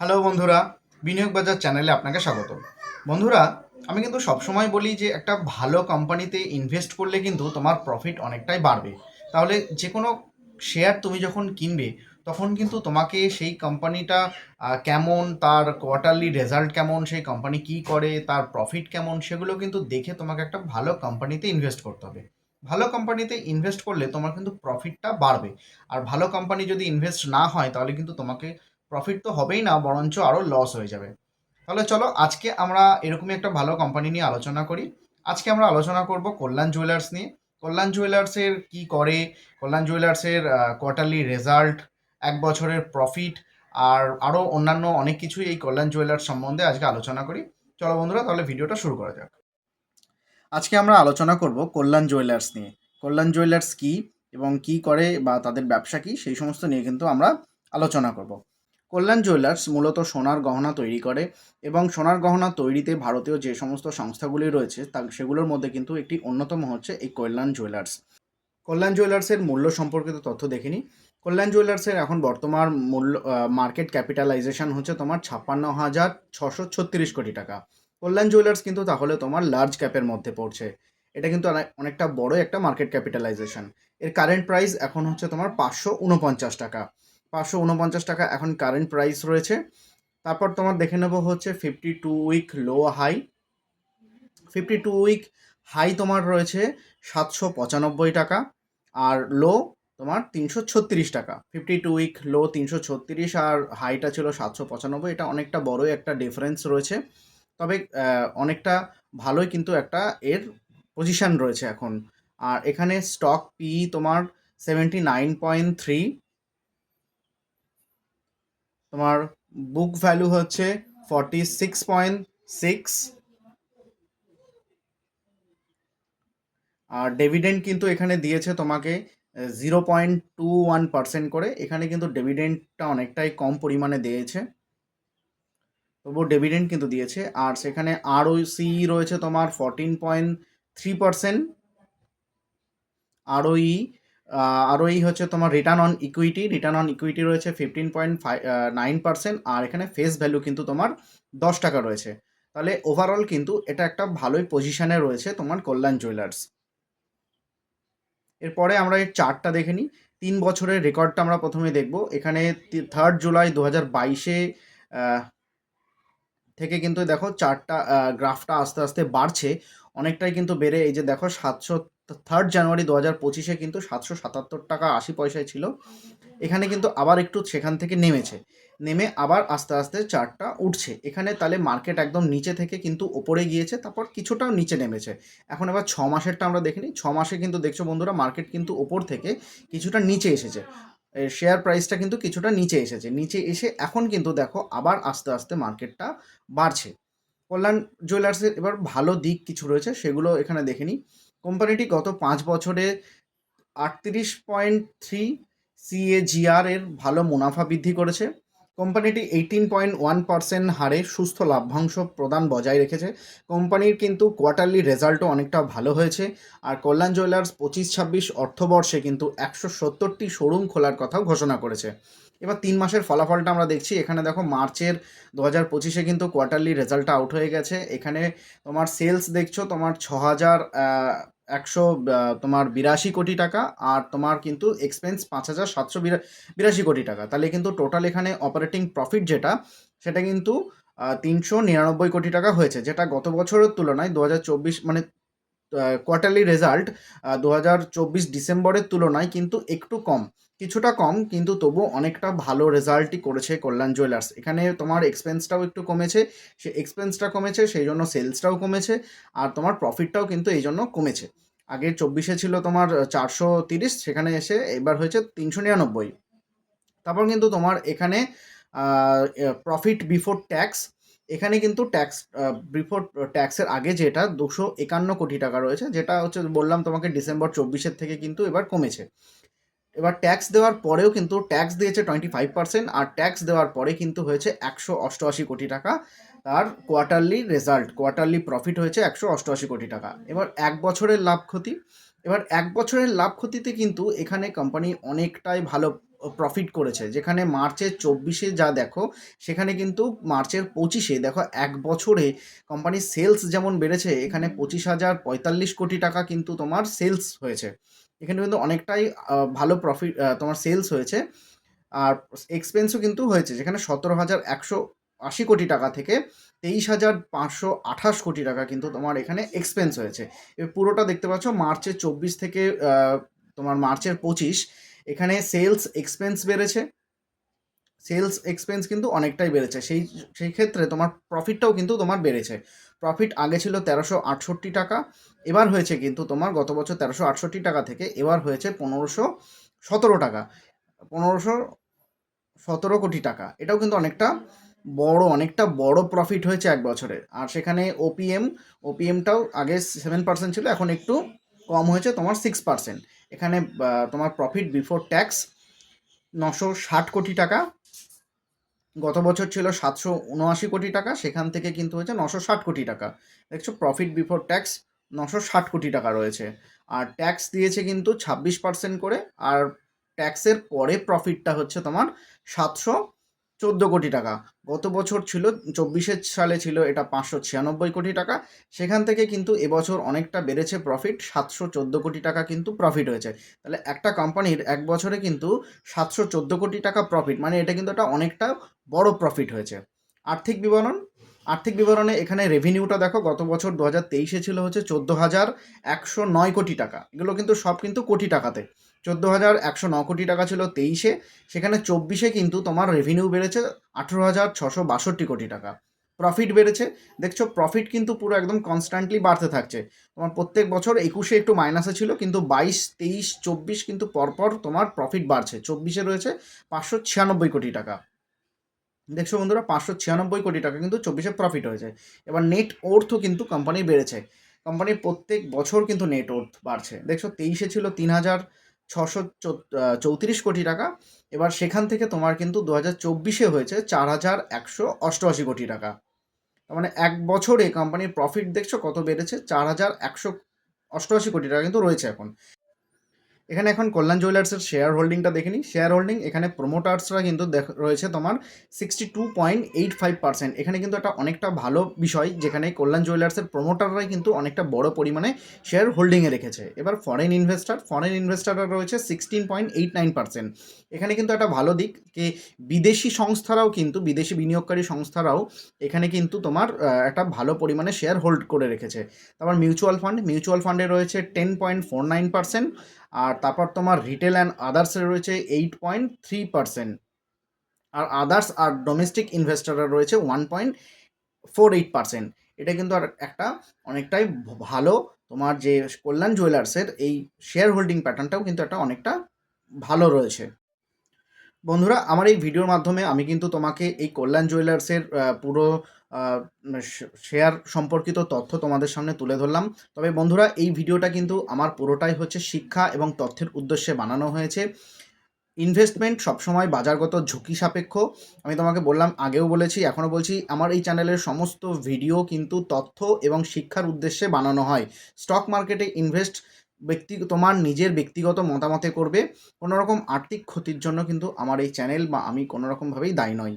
Hello বন্ধুরা, বিনিয়োগ বাজার চ্যানেলে আপনাকে স্বাগত বন্ধুরা, আমি কিন্তু সবসময় বলি যে একটা ভালো কোম্পানিতে ইনভেস্ট করলে কিন্তু তোমার প্রফিট অনেকটাই বাড়বে। তাহলে যে কোনো শেয়ার তুমি যখন কিনবে, তখন কিন্তু তোমাকে সেই কোম্পানিটা কেমন, তার কোয়ার্টারলি রেজাল্ট কেমন, সেই কোম্পানি কি করে, তার প্রফিট কেমন, সেগুলো কিন্তু দেখে তোমাকে একটা ভালো কোম্পানিতে ইনভেস্ট করতে হবে। ভালো কোম্পানিতে ইনভেস্ট করলে তোমার কিন্তু প্রফিটটা বাড়বে। আর ভালো কোম্পানি যদি ইনভেস্ট না হয়, তাহলে কিন্তু তোমাকে প্রফিট তো হবেই না, বরঞ্চ আরও লস হয়ে যাবে। তাহলে চলো, আজকে আমরা এরকমই একটা ভালো কোম্পানি নিয়ে আলোচনা করি। আজকে আমরা আলোচনা করব কল্যাণ জুয়েলার্স নিয়ে। কল্যাণ জুয়েলার্সের কি করে? কল্যাণ জুয়েলার্সের কোয়ার্টারলি রেজাল্ট এক বছরের প্রফিট আর আরও অন্যান্য অনেক কিছুই এই কল্যাণ জুয়েলার্স সম্বন্ধে আজকে আলোচনা করি। চলো বন্ধুরা, তাহলে ভিডিওটা শুরু করা যাক। আজকে আমরা আলোচনা করব কল্যাণ জুয়েলার্স নিয়ে। কল্যাণ জুয়েলার্স কি এবং কি করে বা তাদের ব্যবসা কি, সেই সমস্ত নিয়ে কিন্তু আমরা আলোচনা করব। কল্যাণ জুয়েলার্স মূলত সোনার গহনা তৈরি করে এবং সোনার গহনা তৈরিতে ভারতীয় যে সমস্ত সংস্থাগুলি রয়েছে, তা সেগুলোর মধ্যে কিন্তু একটি অন্যতম হচ্ছে এই কল্যাণ জুয়েলার্স। কল্যাণ জুয়েলার্সের মূল্য সম্পর্কিত তথ্য দেখিনি। কল্যাণ জুয়েলার্সের এখন বর্তমান মূল্য মার্কেট ক্যাপিটালাইজেশন হচ্ছে তোমার ছাপ্পান্ন হাজার ছশো ছত্রিশ কোটি টাকা। কল্যাণ জুয়েলার্স কিন্তু তাহলে তোমার লার্জ ক্যাপের মধ্যে পড়ছে। এটা কিন্তু অনেকটা বড় একটা মার্কেট ক্যাপিটালাইজেশন এর কারেন্ট প্রাইস এখন হচ্ছে তোমার পাঁচশো উনপঞ্চাশ টাকা। পাঁচশো উনপঞ্চাশ টাকা এখন কারেন্ট প্রাইস রয়েছে। তারপর তোমার দেখে নেব হচ্ছে fifty two week low high fifty two week high তোমার রয়েছে সাতশো পঁচানব্বই টাকা আর লো তোমার তিনশো ছত্রিশ টাকা। ফিফটি টু উইক লো তিনশো ছত্রিশ আর হাইটা ছিল সাতশো পঁচানব্বই। এটা অনেকটা বড়ই একটা ডিফারেন্স রয়েছে। তবে অনেকটা ভালোই কিন্তু একটা এর পজিশন রয়েছে এখন। আর এখানে স্টক পি তোমার সেভেন্টি নাইন পয়েন্ট থ্রি তোমার বুক ভ্যালু হচ্ছে ফর্টি সিক্স পয়েন্ট সিক্স আর ডিভিডেন্ড কিন্তু এখানে দিয়েছে তোমাকে zero point two one percent করে। এখানে কিন্তু ডিভিডেন্ডটা অনেকটাই কম পরিমাণে দিয়েছে। তবুও ডিভিডেন্ড কিন্তু দিয়েছে। আর সেখানে আরওসি রয়েছে তোমার fourteen point three percent ROE ROE হচ্ছে তোমার return on equity return on equity রয়েছে fifteen point five nine percent আর এখানে ফেস ভ্যালু কিন্তু তোমার দশ টাকা রয়েছে। তাহলে ওভারঅল কিন্তু এটা একটা ভালোই পজিশানে রয়েছে তোমার কল্যাণ জুয়েলার্স এরপরে আমরা এর চার্টটা দেখে নিই। তিন বছরের রেকর্ডটা আমরা প্রথমে দেখব। এখানে থার্ড জুলাই দু হাজার বাইশে থেকে কিন্তু দেখো চারটা গ্রাফটা আস্তে আস্তে বাড়ছে। অনেকটাই কিন্তু বেড়ে, এই যে দেখো সাতশো থার্ড জানুয়ারি দু হাজার পঁচিশে কিন্তু সাতশো সাতাত্তর টাকা আশি পয়সায় ছিল। এখানে কিন্তু আবার একটু সেখান থেকে নেমেছে। নেমে আবার আস্তে আস্তে চারটা উঠছে। এখানে তাহলে মার্কেট একদম নিচে থেকে কিন্তু ওপরে গিয়েছে, তারপর কিছুটাও নিচে নেমেছে। এখন এবার ছ মাসেরটা আমরা দেখে নিই। ছ মাসে কিন্তু দেখছ বন্ধুরা মার্কেট কিন্তু ওপর থেকে কিছুটা নিচে এসেছে। শেয়ার প্রাইসটা কিন্তু কিছুটা নিচে এসেছে। নিচে এসে এখন কিন্তু দেখো আবার আস্তে আস্তে মার্কেটটা বাড়ছে। কল্যাণ জুয়েলার্সের এবার ভালো দিক কিছু রয়েছে, সেগুলো এখানে দেখে নিই। কোম্পানিটি গত পাঁচ বছরে আটত্রিশ পয়েন্ট থ্রি সিএজিআর এর ভালো মুনাফা বৃদ্ধি করেছে। কোম্পানিটি এইটিন পয়েন্ট ওয়ান পার্সেন্ট হারে সুস্থ লাভ্যাংশ প্রদান বজায় রেখেছে। কোম্পানির কিন্তু কোয়ার্টারলি রেজাল্টও অনেকটা ভালো হয়েছে। আর কল্যাণ জুয়েলার্স পঁচিশ ছাব্বিশ অর্থবর্ষে কিন্তু একশো সত্তরটি শোরুম খোলার কথাও ঘোষণা করেছে। এবার তিন মাসের ফলাফলটা আমরা দেখছি। এখানে দেখো মার্চের দু হাজার পঁচিশে কিন্তু কোয়ার্টারলি রেজাল্টটা আউট হয়ে গেছে। এখানে তোমার সেলস দেখছ, তোমার ছ হাজার একশো তোমার বিরাশি কোটি টাকা আর তোমার কিন্তু এক্সপেন্স পাঁচ হাজার সাতশো বিরাশি কোটি টাকা। তাহলে কিন্তু টোটাল এখানে অপারেটিং প্রফিট যেটা, সেটা কিন্তু তিনশো নিরানব্বই কোটি টাকা হয়েছে, যেটা গত বছরের তুলনায় দু হাজার চব্বিশ মানে কোয়ার্টারলি রেজাল্ট দু হাজার চব্বিশ ডিসেম্বরের তুলনায় কিন্তু একটু কম। কিছুটা কম, কিন্তু তবু অনেকটা ভালো রেজাল্টই করেছে কল্যাণ জুয়েলার্স। এখানে তোমার এক্সপেন্সটাও একটু কমেছে, সে এক্সপেন্সটা কমেছে, সেই জন্য সেলসটাও কমেছে, আর তোমার প্রফিটটাও কিন্তু এই জন্য কমেছে। আগে চব্বিশে ছিল তোমার চারশো তিরিশ, সেখানে এসে এবার হয়েছে তিনশো নিরানব্বই। তারপর কিন্তু তোমার এখানে প্রফিট বিফোর ট্যাক্স এখানে কিন্তু ট্যাক্স বিফোর ট্যাক্সের আগে যেটা দুশো একান্ন কোটি টাকা রয়েছে, যেটা হচ্ছে বললাম তোমাকে ডিসেম্বর চব্বিশের থেকে কিন্তু এবার কমেছে। এবার ট্যাক্স দেওয়ার পরেও কিন্তু ট্যাক্স দিয়েছে টোয়েন্টি ফাইভ পার্সেন্ট আর ট্যাক্স দেওয়ার পরে কিন্তু হয়েছে একশো অষ্টআশি কোটি টাকা। তার কোয়ার্টারলি রেজাল্ট কোয়ার্টারলি প্রফিট হয়েছে একশো অষ্টআশি কোটি টাকা। এবার এক বছরের লাভ ক্ষতি। এবার এক বছরের লাভ ক্ষতিতে কিন্তু এখানে কোম্পানি অনেকটাই ভালো প্রফিট করেছে। যেখানে মার্চের চব্বিশে যা দেখো, সেখানে কিন্তু মার্চের পঁচিশে দেখো এক বছরে কোম্পানির সেলস যেমন বেড়েছে, এখানে পঁচিশ হাজার পঁয়তাল্লিশ কোটি টাকা কিন্তু তোমার সেলস হয়েছে। এখানে কিন্তু অনেকটাই ভালো প্রফিট তোমার সেলস হয়েছে। আর এক্সপেন্সও কিন্তু হয়েছে, যেখানে সতেরো হাজার একশো আশি কোটি টাকা থেকে তেইশ হাজার পাঁচশো আঠাশ কোটি টাকা কিন্তু তোমার এখানে এক্সপেন্স হয়েছে। এবার পুরোটা দেখতে পাচ্ছ, মার্চের চব্বিশ থেকে তোমার মার্চের পঁচিশ, এখানে সেলস এক্সপেন্স বেড়েছে। সেলস এক্সপেন্স কিন্তু অনেকটাই বেড়েছে। সেই সেই ক্ষেত্রে তোমার প্রফিটটাও কিন্তু তোমার বেড়েছে। প্রফিট আগে ছিল তেরোশো আটষট্টি টাকা, এবার হয়েছে কিন্তু তোমার গত বছর তেরোশো আটষট্টি টাকা থেকে এবার হয়েছে পনেরোশো সতেরো টাকা। পনেরোশো সতেরো কোটি টাকা। এটাও কিন্তু অনেকটা বড় অনেকটা বড় প্রফিট হয়েছে এক বছরে। আর সেখানে ওপিএম ওপিএমটাও আগে সেভেন পার্সেন্ট ছিল, এখন একটু কম হয়েছে, তোমার সিক্স পার্সেন্ট এখানে তোমার প্রফিট বিফোর ট্যাক্স নশো ষাট কোটি টাকা গত বছর ছিল সাতশো উনআশি কোটি টাকা, সেখান থেকে কিন্তু হয়েছে নশো ষাট কোটি টাকা। দেখছ প্রফিট বিফোর ট্যাক্স নশো ষাট কোটি টাকা রয়েছে। আর ট্যাক্স দিয়েছে কিন্তু ছাব্বিশ পার্সেন্ট করে, আর ট্যাক্সের পরে প্রফিটটা হচ্ছে তোমার সাতশো চোদ্দ কোটি টাকা। গত বছর ছিল, চব্বিশে সালে ছিল এটা পাঁচশো ছিয়ানব্বই কোটি টাকা। সেখান থেকে কিন্তু এবছর অনেকটা বেড়েছে প্রফিট সাতশো চোদ্দ কোটি টাকা কিন্তু প্রফিট হয়েছে। তাহলে একটা কোম্পানির এক বছরে কিন্তু সাতশো চোদ্দ কোটি টাকা প্রফিট মানে এটা কিন্তু একটা অনেকটা বড় প্রফিট হয়েছে। আর্থিক বিবরণ? আর্থিক বিবরণে এখানে রেভিনিউটা দেখো, গত বছর দু হাজার তেইশে ছিল হচ্ছে চোদ্দ হাজার একশো নয় কোটি টাকা। এগুলো কিন্তু সব কিন্তু কোটি টাকাতে। চোদ্দ হাজার একশো ন কোটি টাকা ছিল তেইশে, সেখানে চব্বিশে কিন্তু তোমার রেভিনিউ বেড়েছে আঠেরো হাজার ছশো বাষট্টি কোটি টাকা। প্রফিট বেড়েছে। দেখছ প্রফিট কিন্তু পুরো একদম কনস্ট্যান্টলি বাড়তে থাকছে। তোমার প্রত্যেক বছর একুশে একটু মাইনাসে ছিল, কিন্তু বাইশ, তেইশ, চব্বিশ কিন্তু পরপর তোমার প্রফিট বাড়ছে। চব্বিশে রয়েছে পাঁচশো ছিয়ানব্বই কোটি টাকা। দেখছ বন্ধুরা, পাঁচশো ছিয়ানব্বই কোটি টাকা কিন্তু চব্বিশে প্রফিট হয়েছে। এবার নেট ওর্থও কিন্তু কোম্পানি বেড়েছে। কোম্পানির প্রত্যেক বছর কিন্তু নেট ওর্থ বাড়ছে। দেখছ, তেইশে ছিল তিন হাজার ছশো চৌত্রিশ কোটি টাকা। এবার সেখান থেকে তোমার কিন্তু দু হাজার চব্বিশে হয়েছে চার হাজার একশো অষ্টআশি কোটি টাকা। মানে এক বছরে কোম্পানির প্রফিট দেখছ কত বেড়েছে? চার হাজার একশো অষ্টআশি কোটি টাকা কিন্তু রয়েছে এখন। এখানে এখন কল্যাণ জুয়েলার্সের শেয়ার হোল্ডিংটা দেখে নিই। শেয়ার হোল্ডিং এখানে প্রোমোটার্সরা কিন্তু রয়েছে তোমার sixty two point eight five percent এখানে কিন্তু একটা অনেকটা ভালো বিষয়, যেখানে কল্যাণ জুয়েলার্সের প্রোমোটাররাই কিন্তু অনেকটা বড় পরিমাণে শেয়ার হোল্ডিংয়ে রেখেছে। এবার ফরেন ইনভেস্টার ফরেন ইনভেস্টাররা রয়েছে sixteen point eight nine percent এখানে কিন্তু একটা ভালো দিক যে বিদেশি সংস্থারাও কিন্তু, বিদেশি বিনিয়োগকারী সংস্থারাও এখানে কিন্তু তোমার একটা ভালো পরিমাণে শেয়ার হোল্ড করে রেখেছে। তারপর মিউচুয়াল ফান্ড মিউচুয়াল ফান্ডে রয়েছে ten point four nine percent আর তারপর তোমার রিটেল অ্যান্ড আদার্সের রয়েছে এইট পয়েন্ট থ্রি পার্সেন্ট আর আদার্স আর ডোমেস্টিক ইনভেস্টররা রয়েছে one point four eight percent এটা কিন্তু আর একটা অনেকটাই ভালো তোমার যে কল্যাণ জুয়েলার্সের এই শেয়ার হোল্ডিং প্যাটার্নটাও কিন্তু একটা অনেকটা ভালো রয়েছে। বন্ধুরা, আমার এই ভিডিওর মাধ্যমে আমি কিন্তু তোমাকে এই কল্যাণ জুয়েলার্সের পুরো শেয়ার সম্পর্কিত তথ্য তোমাদের সামনে তুলে ধরলাম। তবে বন্ধুরা, এই ভিডিওটা কিন্তু আমার পুরোটাই হচ্ছে শিক্ষা এবং তথ্যের উদ্দেশ্যে বানানো হয়েছে। ইনভেস্টমেন্ট সবসময় বাজারগত ঝুঁকি সাপেক্ষ। আমি তোমাকে বললাম, আগেও বলেছি, এখনও বলছি, আমার এই চ্যানেলের সমস্ত ভিডিও কিন্তু তথ্য এবং শিক্ষার উদ্দেশ্যে বানানো হয়। স্টক মার্কেটে ইনভেস্ট ব্যক্তি, তোমার নিজের ব্যক্তিগত মতামতে করবে। কোনো রকম আর্থিক ক্ষতির জন্য কিন্তু আমার এই চ্যানেল বা আমি কোনো রকমভাবেই দায়ী নই।